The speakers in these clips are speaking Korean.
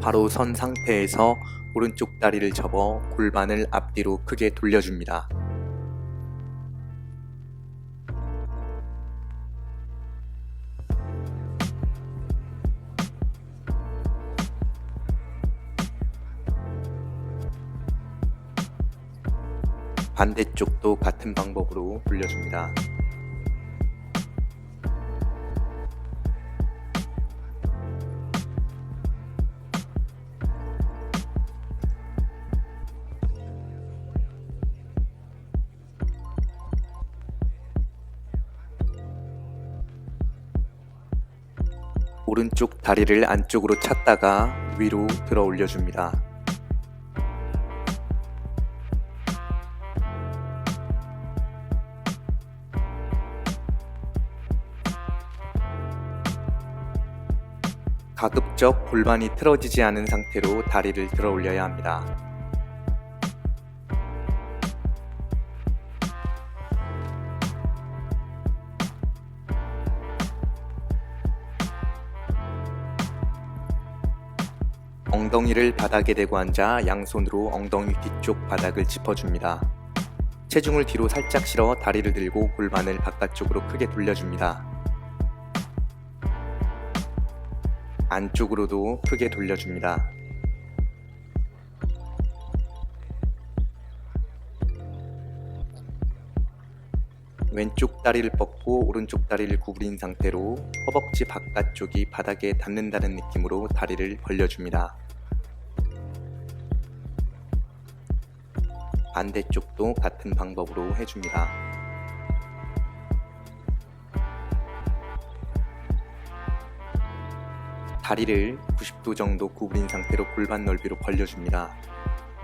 바로 선 상태에서 오른쪽 다리를 접어 골반을 앞뒤로 크게 돌려줍니다. 반대쪽도 같은 방법으로 돌려줍니다. 오른쪽 다리를 안쪽으로 찼다가 위로 들어 올려줍니다. 가급적 골반이 틀어지지 않은 상태로 다리를 들어 올려야 합니다. 엉덩이를 바닥에 대고 앉아 양손으로 엉덩이 뒤쪽 바닥을 짚어줍니다. 체중을 뒤로 살짝 실어 다리를 들고 골반을 바깥쪽으로 크게 돌려줍니다. 안쪽으로도 크게 돌려줍니다. 왼쪽 다리를 뻗고 오른쪽 다리를 구부린 상태로 허벅지 바깥쪽이 바닥에 닿는다는 느낌으로 다리를 벌려줍니다. 반대쪽도 같은 방법으로 해줍니다. 다리를 90도 정도 구부린 상태로 골반 넓이로 벌려줍니다.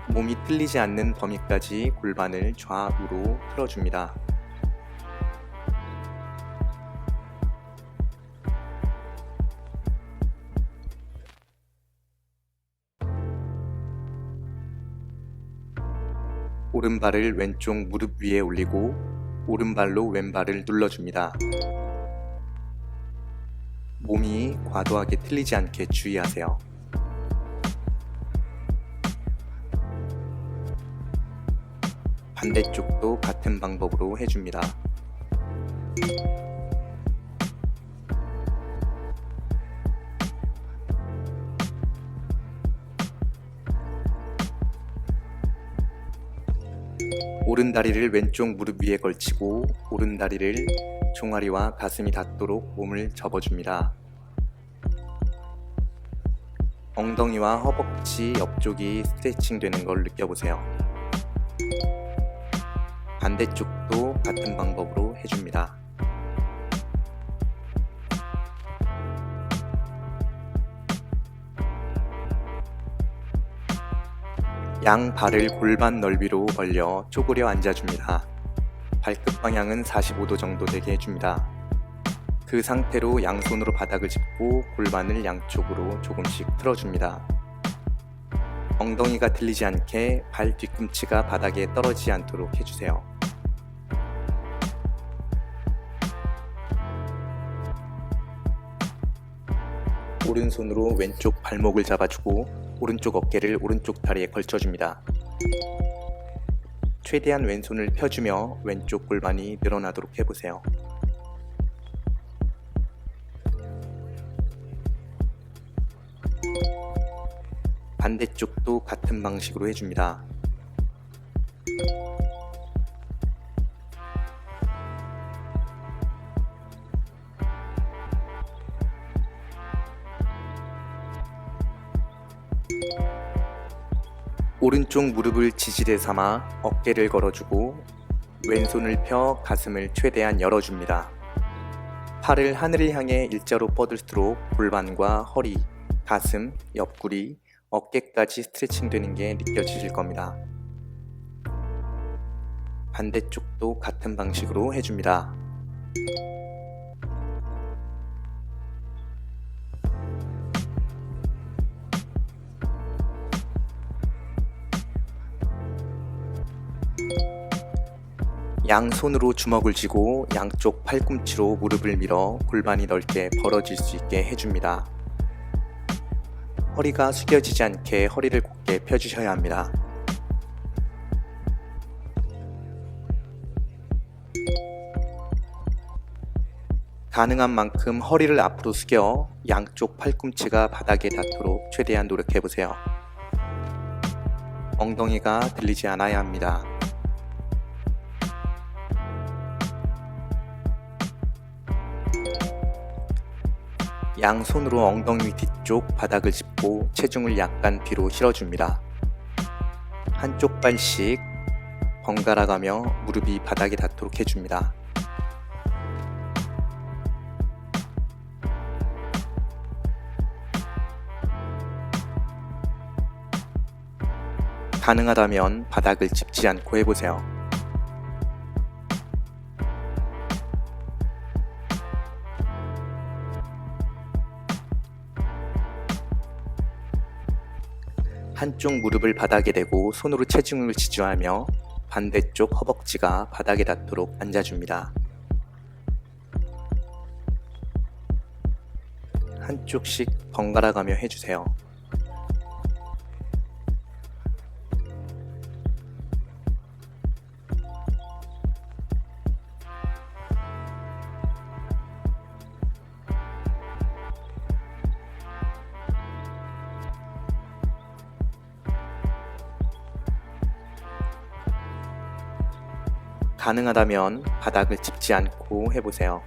몸이 틀리지 않는 범위까지 골반을 좌우로 틀어줍니다. 오른발을 왼쪽 무릎 위에 올리고 오른발로 왼발을 눌러줍니다. 몸이 과도하게 틀리지 않게 주의하세요. 반대쪽도 같은 방법으로 해줍니다. 오른 다리를 왼쪽 무릎 위에 걸치고 오른 다리를 종아리와 가슴이 닿도록 몸을 접어줍니다. 엉덩이와 허벅지 옆쪽이 스트레칭 되는 걸 느껴보세요. 반대쪽도 같은 방법으로 해줍니다. 양 발을 골반 넓이로 벌려 쪼그려 앉아줍니다. 발끝 방향은 45도 정도 되게 해줍니다. 그 상태로 양손으로 바닥을 짚고 골반을 양쪽으로 조금씩 틀어줍니다. 엉덩이가 들리지 않게 발 뒤꿈치가 바닥에 떨어지지 않도록 해주세요. 오른손으로 왼쪽 발목을 잡아주고 오른쪽 어깨를 오른쪽 다리에 걸쳐줍니다. 최대한 왼손을 펴주며 왼쪽 골반이 늘어나도록 해보세요. 반대쪽도 같은 방식으로 해줍니다. 오른쪽 무릎을 지지대 삼아 어깨를 걸어주고 왼손을 펴 가슴을 최대한 열어줍니다. 팔을 하늘을 향해 일자로 뻗을수록 골반과 허리, 가슴, 옆구리, 어깨까지 스트레칭 되는 게 느껴지실 겁니다. 반대쪽도 같은 방식으로 해줍니다. 양손으로 주먹을 쥐고 양쪽 팔꿈치로 무릎을 밀어 골반이 넓게 벌어질 수 있게 해줍니다. 허리가 숙여지지 않게 허리를 곧게 펴주셔야 합니다. 가능한 만큼 허리를 앞으로 숙여 양쪽 팔꿈치가 바닥에 닿도록 최대한 노력해 보세요. 엉덩이가 들리지 않아야 합니다. 양손으로 엉덩이 뒤쪽 바닥을 짚고 체중을 약간 뒤로 실어줍니다. 한쪽 발씩 번갈아 가며 무릎이 바닥에 닿도록 해줍니다. 가능하다면 바닥을 짚지 않고 해보세요. 한쪽 무릎을 바닥에 대고 손으로 체중을 지주하며 반대쪽 허벅지가 바닥에 닿도록 앉아줍니다. 한쪽씩 번갈아 가며 해주세요. 가능하다면 바닥을 짚지 않고 해보세요.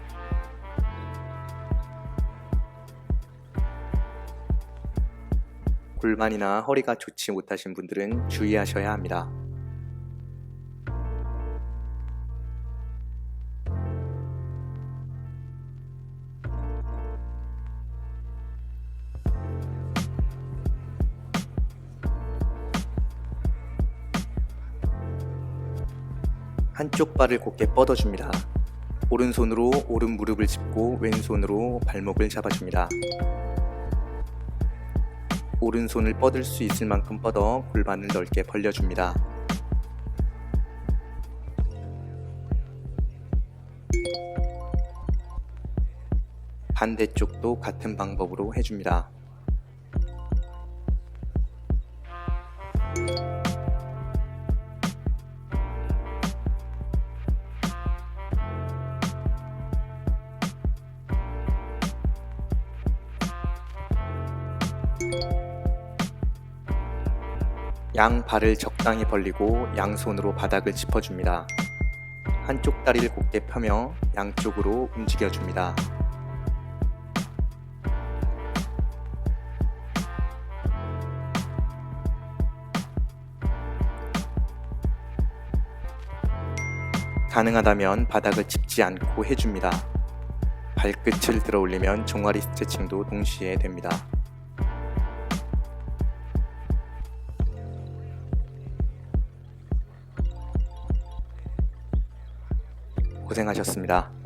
골반이나 허리가 좋지 못하신 분들은 주의하셔야 합니다. 한쪽 발을 곧게 뻗어줍니다. 오른손으로 오른 무릎을 짚고 왼손으로 발목을 잡아줍니다. 오른손을 뻗을 수 있을 만큼 뻗어 골반을 넓게 벌려줍니다. 반대쪽도 같은 방법으로 해줍니다. 양 발을 적당히 벌리고 양손으로 바닥을 짚어줍니다. 한쪽 다리를 곧게 펴며 양쪽으로 움직여줍니다. 가능하다면 바닥을 짚지 않고 해줍니다. 발끝을 들어 올리면 종아리 스트레칭도 동시에 됩니다. 고생하셨습니다.